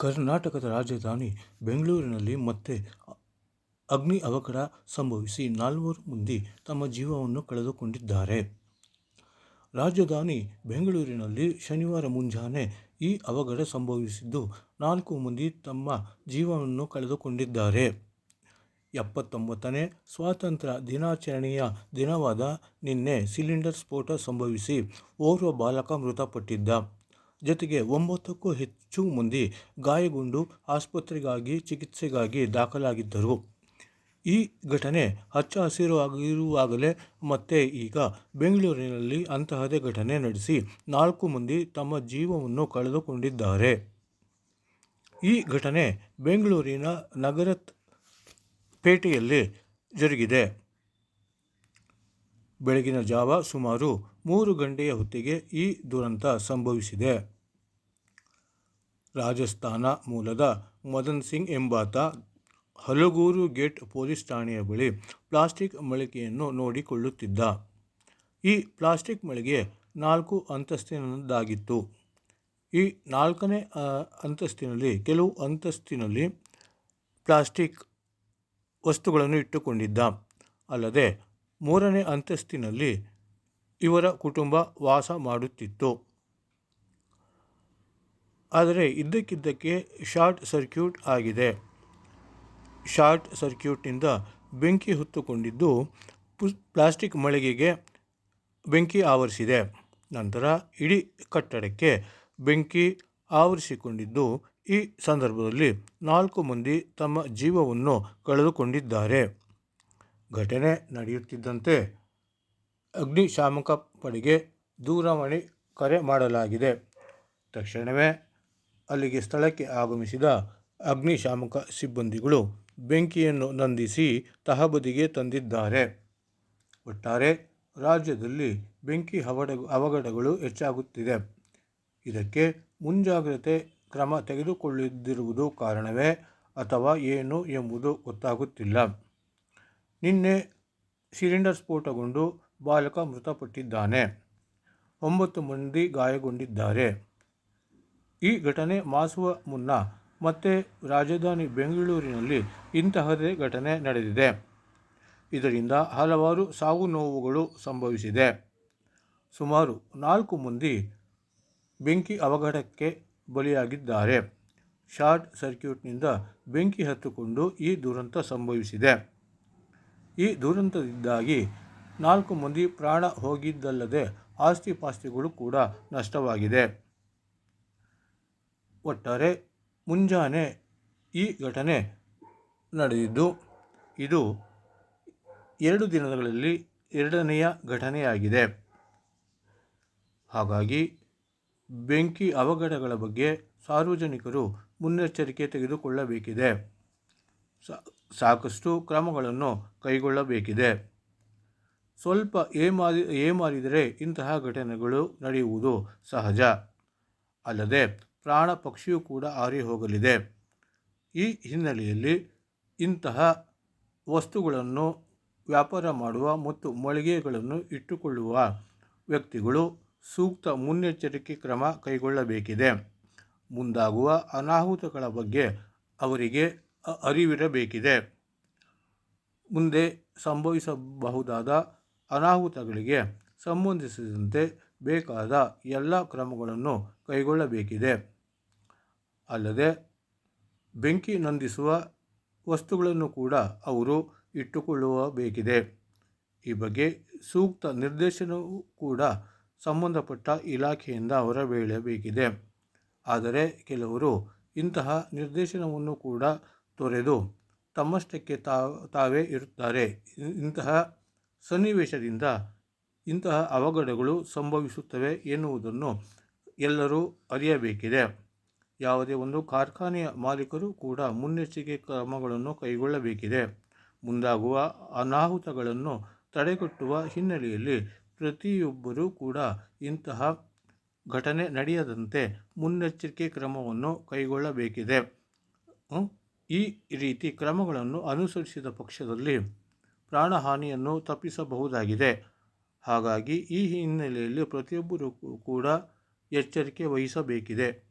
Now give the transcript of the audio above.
ಕರ್ನಾಟಕದ ರಾಜಧಾನಿ ಬೆಂಗಳೂರಿನಲ್ಲಿ ಮತ್ತೆ ಅಗ್ನಿ ಅವಘಡ ಸಂಭವಿಸಿ ನಾಲ್ವರು ಮಂದಿ ತಮ್ಮ ಜೀವವನ್ನು ಕಳೆದುಕೊಂಡಿದ್ದಾರೆ. ರಾಜಧಾನಿ ಬೆಂಗಳೂರಿನಲ್ಲಿ ಶನಿವಾರ ಮುಂಜಾನೆ ಈ ಅವಘಡ ಸಂಭವಿಸಿದ್ದು, ನಾಲ್ಕು ಮಂದಿ ತಮ್ಮ ಜೀವವನ್ನು ಕಳೆದುಕೊಂಡಿದ್ದಾರೆ. ಎಪ್ಪತ್ತೊಂಬತ್ತನೇ ಸ್ವಾತಂತ್ರ್ಯ ದಿನಾಚರಣೆಯ ದಿನವಾದ ನಿನ್ನೆ ಸಿಲಿಂಡರ್ ಸ್ಫೋಟ ಸಂಭವಿಸಿ ಓರ್ವ ಬಾಲಕ ಮೃತಪಟ್ಟಿದ್ದ ಜತೆಗೆ ಒಂಬತ್ತಕ್ಕೂ ಹೆಚ್ಚು ಮಂದಿ ಗಾಯಗೊಂಡು ಆಸ್ಪತ್ರೆಗಾಗಿ ಚಿಕಿತ್ಸೆಗಾಗಿ ದಾಖಲಾಗಿದ್ದರು. ಈ ಘಟನೆ ಹಚ್ಚ ಹಸಿರು ಆಗಿರುವಾಗಲೇ ಮತ್ತೆ ಈಗ ಬೆಂಗಳೂರಿನಲ್ಲಿ ಅಂತಹದೇ ಘಟನೆ ನಡೆಸಿ ನಾಲ್ಕು ಮಂದಿ ತಮ್ಮ ಜೀವವನ್ನು ಕಳೆದುಕೊಂಡಿದ್ದಾರೆ. ಈ ಘಟನೆ ಬೆಂಗಳೂರಿನ ನಗರ ಪೇಟೆಯಲ್ಲಿ ಜರುಗಿದೆ. ಬೆಳಗಿನ ಜಾವ ಸುಮಾರು ಮೂರು ಗಂಟೆಯ ಹೊತ್ತಿಗೆ ಈ ದುರಂತ ಸಂಭವಿಸಿದೆ. ರಾಜಸ್ಥಾನ ಮೂಲದ ಮದನ್ ಸಿಂಗ್ ಎಂಬಾತ ಹಲಗೂರು ಗೇಟ್ ಪೊಲೀಸ್ ಠಾಣೆಯ ಬಳಿ ಪ್ಲಾಸ್ಟಿಕ್ ಮಳಿಗೆಯನ್ನು ನೋಡಿಕೊಳ್ಳುತ್ತಿದ್ದ. ಈ ಪ್ಲಾಸ್ಟಿಕ್ ಮಳಿಗೆ ನಾಲ್ಕು ಅಂತಸ್ತಿನದ್ದಾಗಿತ್ತು. ಈ ನಾಲ್ಕನೇ ಅಂತಸ್ತಿನಲ್ಲಿ ಕೆಲವು ಅಂತಸ್ತಿನಲ್ಲಿ ಪ್ಲಾಸ್ಟಿಕ್ ವಸ್ತುಗಳನ್ನು ಇಟ್ಟುಕೊಂಡಿದ್ದ. ಅಲ್ಲದೆ ಮೂರನೇ ಅಂತಸ್ತಿನಲ್ಲಿ ಇವರ ಕುಟುಂಬ ವಾಸ ಮಾಡುತ್ತಿತ್ತು. ಆದರೆ ಇದ್ದಕ್ಕಿದ್ದಕ್ಕೆ ಶಾರ್ಟ್ ಸರ್ಕ್ಯೂಟ್ ಆಗಿದೆ. ಶಾರ್ಟ್ ಸರ್ಕ್ಯೂಟ್ನಿಂದ ಬೆಂಕಿ ಹೊತ್ತುಕೊಂಡಿದ್ದು ಪ್ಲಾಸ್ಟಿಕ್ ಮಳಿಗೆಗೆ ಬೆಂಕಿ ಆವರಿಸಿದೆ. ನಂತರ ಇಡೀ ಕಟ್ಟಡಕ್ಕೆ ಬೆಂಕಿ ಆವರಿಸಿಕೊಂಡಿದ್ದು, ಈ ಸಂದರ್ಭದಲ್ಲಿ ನಾಲ್ಕು ಮಂದಿ ತಮ್ಮ ಜೀವವನ್ನು ಕಳೆದುಕೊಂಡಿದ್ದಾರೆ. ಘಟನೆ ನಡೆಯುತ್ತಿದ್ದಂತೆ ಅಗ್ನಿಶಾಮಕ ಪಡೆಗೆ ದೂರವಾಣಿ ಕರೆ ಮಾಡಲಾಗಿದೆ. ತಕ್ಷಣವೇ ಅಲ್ಲಿಗೆ ಸ್ಥಳಕ್ಕೆ ಆಗಮಿಸಿದ ಅಗ್ನಿಶಾಮಕ ಸಿಬ್ಬಂದಿಗಳು ಬೆಂಕಿಯನ್ನು ನಂದಿಸಿ ತಹಬದಿಗೆ ತಂದಿದ್ದಾರೆ. ಒಟ್ಟಾರೆ ರಾಜ್ಯದಲ್ಲಿ ಬೆಂಕಿ ಅವಘಡಗಳು ಹೆಚ್ಚಾಗುತ್ತಿದೆ. ಇದಕ್ಕೆ ಮುಂಜಾಗ್ರತೆ ಕ್ರಮ ತೆಗೆದುಕೊಳ್ಳದಿರುವುದು ಕಾರಣವೇ ಅಥವಾ ಏನು ಎಂಬುದು ಗೊತ್ತಾಗುತ್ತಿಲ್ಲ. ನಿನ್ನೆ ಸಿಲಿಂಡರ್ ಸ್ಫೋಟಗೊಂಡು ಬಾಲಕ ಮೃತಪಟ್ಟಿದ್ದಾನೆ. ಒಂಬತ್ತು ಮಂದಿ ಗಾಯಗೊಂಡಿದ್ದಾರೆ. ಈ ಘಟನೆ ಮಾಸುವ ಮುನ್ನ ಮತ್ತೆ ರಾಜಧಾನಿ ಬೆಂಗಳೂರಿನಲ್ಲಿ ಇಂತಹದೇ ಘಟನೆ ನಡೆದಿದೆ. ಇದರಿಂದ ಹಲವಾರು ಸಾವು-ನೋವುಗಳು ಸಂಭವಿಸಿದೆ. ಸುಮಾರು ನಾಲ್ಕು ಮಂದಿ ಬೆಂಕಿ ಅವಘಡಕ್ಕೆ ಬಲಿಯಾಗಿದ್ದಾರೆ. ಶಾರ್ಟ್ ಸರ್ಕ್ಯೂಟ್ನಿಂದ ಬೆಂಕಿ ಹತ್ತುಕೊಂಡು ಈ ದುರಂತ ಸಂಭವಿಸಿದೆ. ಈ ದುರಂತದಿಂದಾಗಿ ನಾಲ್ಕು ಮಂದಿ ಪ್ರಾಣ ಹೋಗಿದ್ದಲ್ಲದೆ ಆಸ್ತಿ-ಪಾಸ್ತಿಗಳು ಕೂಡ ನಷ್ಟವಾಗಿದೆ. ಒಟ್ಟಾರೆ ಮುಂಜಾನೆ ಈ ಘಟನೆ ನಡೆದಿದ್ದು, ಇದು ಎರಡು ದಿನಗಳಲ್ಲಿ ಎರಡನೆಯ ಘಟನೆಯಾಗಿದೆ. ಹಾಗಾಗಿ ಬೆಂಕಿ ಅವಘಡಗಳ ಬಗ್ಗೆ ಸಾರ್ವಜನಿಕರು ಮುನ್ನೆಚ್ಚರಿಕೆ ತೆಗೆದುಕೊಳ್ಳಬೇಕಿದೆ. ಸಾಕಷ್ಟು ಕ್ರಮಗಳನ್ನು ಕೈಗೊಳ್ಳಬೇಕಿದೆ. ಸ್ವಲ್ಪ ಏಮಾರಿ, ಏಮಾರಿದರೆ ಇಂತಹ ಘಟನೆಗಳು ನಡೆಯುವುದು ಸಹಜ. ಅಲ್ಲದೆ ಪ್ರಾಣ ಪಕ್ಷಿಯೂ ಕೂಡ ಆರಿ ಹೋಗಲಿದೆ. ಈ ಹಿನ್ನೆಲೆಯಲ್ಲಿ ಇಂತಹ ವಸ್ತುಗಳನ್ನು ವ್ಯಾಪಾರ ಮಾಡುವ ಮತ್ತು ಮಳಿಗೆಗಳನ್ನು ಇಟ್ಟುಕೊಳ್ಳುವ ವ್ಯಕ್ತಿಗಳು ಸೂಕ್ತ ಮುನ್ನೆಚ್ಚರಿಕೆ ಕ್ರಮ ಕೈಗೊಳ್ಳಬೇಕಿದೆ. ಮುಂದಾಗುವ ಅನಾಹುತಗಳ ಬಗ್ಗೆ ಅವರಿಗೆ ಅರಿವಿರಬೇಕಿದೆ. ಮುಂದೆ ಸಂಭವಿಸಬಹುದಾದ ಅನಾಹುತಗಳಿಗೆ ಸಂಬಂಧಿಸಿದಂತೆ ಬೇಕಾದ ಎಲ್ಲ ಕ್ರಮಗಳನ್ನು ಕೈಗೊಳ್ಳಬೇಕಿದೆ. ಅಲ್ಲದೆ, ಬೆಂಕಿ ನಂದಿಸುವ ವಸ್ತುಗಳನ್ನು ಕೂಡ ಅವರು ಇಟ್ಟುಕೊಳ್ಳಬೇಕಿದೆ. ಈ ಬಗ್ಗೆ ಸೂಕ್ತ ನಿರ್ದೇಶನವೂ ಕೂಡ ಸಂಬಂಧಪಟ್ಟ ಇಲಾಖೆಯಿಂದ ಹೊರಬೀಳಬೇಕಿದೆ. ಆದರೆ, ಕೆಲವರು ಇಂತಹ ನಿರ್ದೇಶನವನ್ನು ಕೂಡ ತೊರೆದು ತಮ್ಮಷ್ಟಕ್ಕೆ ತಾವೇ ಇರುತ್ತಾರೆ. ಇಂತಹ ಸನ್ನಿವೇಶದಿಂದ ಇಂತಹ ಅವಘಡಗಳು ಸಂಭವಿಸುತ್ತವೆ ಎನ್ನುವುದನ್ನು ಎಲ್ಲರೂ ಅರಿಯಬೇಕಿದೆ. ಯಾವುದೇ ಒಂದು ಕಾರ್ಖಾನೆಯ ಮಾಲೀಕರು ಕೂಡ ಮುನ್ನೆಚ್ಚರಿಕೆ ಕ್ರಮಗಳನ್ನು ಕೈಗೊಳ್ಳಬೇಕಿದೆ. ಮುಂದಾಗುವ ಅನಾಹುತಗಳನ್ನು ತಡೆಗಟ್ಟುವ ಹಿನ್ನೆಲೆಯಲ್ಲಿ ಪ್ರತಿಯೊಬ್ಬರೂ ಕೂಡ ಇಂತಹ ಘಟನೆ ನಡೆಯದಂತೆ ಮುನ್ನೆಚ್ಚರಿಕೆ ಕ್ರಮವನ್ನು ಕೈಗೊಳ್ಳಬೇಕಿದೆ. ಈ ರೀತಿ ಕ್ರಮಗಳನ್ನು ಅನುಸರಿಸಿದ ಪಕ್ಷದಲ್ಲಿ ಪ್ರಾಣಹಾನಿಯನ್ನು ತಪ್ಪಿಸಬಹುದಾಗಿದೆ. ಹಾಗಾಗಿ ಈ ಹಿನ್ನೆಲೆಯಲ್ಲಿ ಪ್ರತಿಯೊಬ್ಬರೂ ಕೂಡ ಎಚ್ಚರಿಕೆ ವಹಿಸಬೇಕಿದೆ.